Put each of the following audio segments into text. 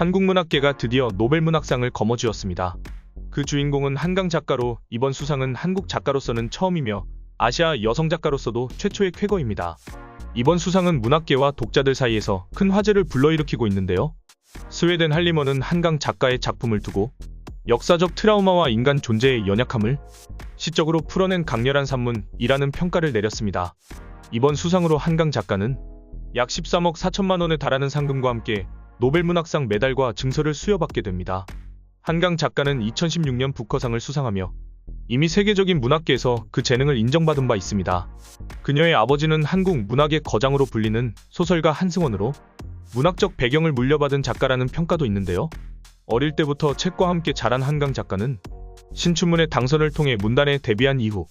한국문학계가 드디어 노벨문학상을 거머쥐었습니다. 그 주인공은 한강 작가로 이번 수상은 한국 작가로서는 처음이며 아시아 여성 작가로서도 최초의 쾌거입니다. 이번 수상은 문학계와 독자들 사이에서 큰 화제를 불러일으키고 있는데요. 스웨덴 할리먼은 한강 작가의 작품을 두고 역사적 트라우마와 인간 존재의 연약함을 시적으로 풀어낸 강렬한 산문이라는 평가를 내렸습니다. 이번 수상으로 한강 작가는 약 13억 4천만 원에 달하는 상금과 함께 노벨문학상 메달과 증서를 수여받게 됩니다. 한강 작가는 2016년 부커상을 수상하며 이미 세계적인 문학계에서 그 재능을 인정받은 바 있습니다. 그녀의 아버지는 한국 문학의 거장으로 불리는 소설가 한승원으로 문학적 배경을 물려받은 작가라는 평가도 있는데요. 어릴 때부터 책과 함께 자란 한강 작가는 신춘문예 당선을 통해 문단에 데뷔한 이후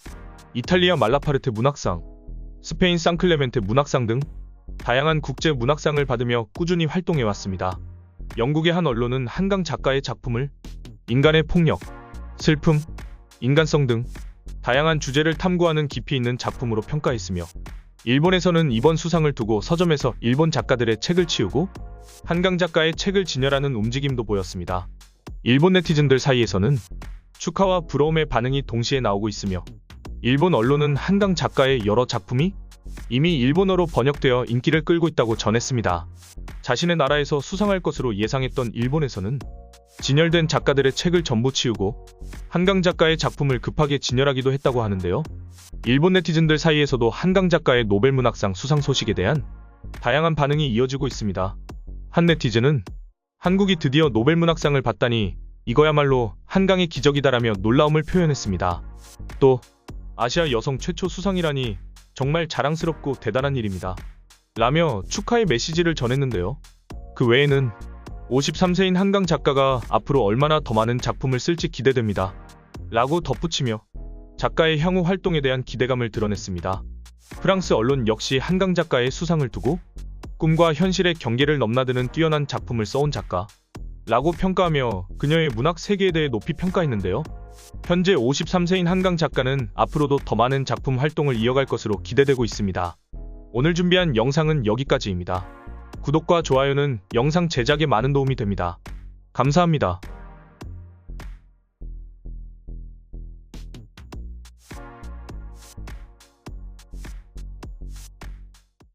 이탈리아 말라파르테 문학상, 스페인 상클레멘테 문학상 등 다양한 국제 문학상을 받으며 꾸준히 활동해 왔습니다. 영국의 한 언론은 한강 작가의 작품을 인간의 폭력, 슬픔, 인간성 등 다양한 주제를 탐구하는 깊이 있는 작품으로 평가했으며 일본에서는 이번 수상을 두고 서점에서 일본 작가들의 책을 치우고 한강 작가의 책을 진열하는 움직임도 보였습니다. 일본 네티즌들 사이에서는 축하와 부러움의 반응이 동시에 나오고 있으며 일본 언론은 한강 작가의 여러 작품이 이미 일본어로 번역되어 인기를 끌고 있다고 전했습니다. 자신의 나라에서 수상할 것으로 예상했던 일본에서는 진열된 작가들의 책을 전부 치우고 한강 작가의 작품을 급하게 진열하기도 했다고 하는데요. 일본 네티즌들 사이에서도 한강 작가의 노벨문학상 수상 소식에 대한 다양한 반응이 이어지고 있습니다. 한 네티즌은 한국이 드디어 노벨문학상을 받다니 이거야말로 한강의 기적이다라며 놀라움을 표현했습니다. 또 아시아 여성 최초 수상이라니 정말 자랑스럽고 대단한 일입니다. 라며 축하의 메시지를 전했는데요. 그 외에는 53세인 한강 작가가 앞으로 얼마나 더 많은 작품을 쓸지 기대됩니다. 라고 덧붙이며 작가의 향후 활동에 대한 기대감을 드러냈습니다. 프랑스 언론 역시 한강 작가의 수상을 두고 꿈과 현실의 경계를 넘나드는 뛰어난 작품을 써온 작가 라고 평가하며 그녀의 문학 세계에 대해 높이 평가했는데요. 현재 53세인 한강 작가는 앞으로도 더 많은 작품 활동을 이어갈 것으로 기대되고 있습니다. 오늘 준비한 영상은 여기까지입니다. 구독과 좋아요는 영상 제작에 많은 도움이 됩니다. 감사합니다.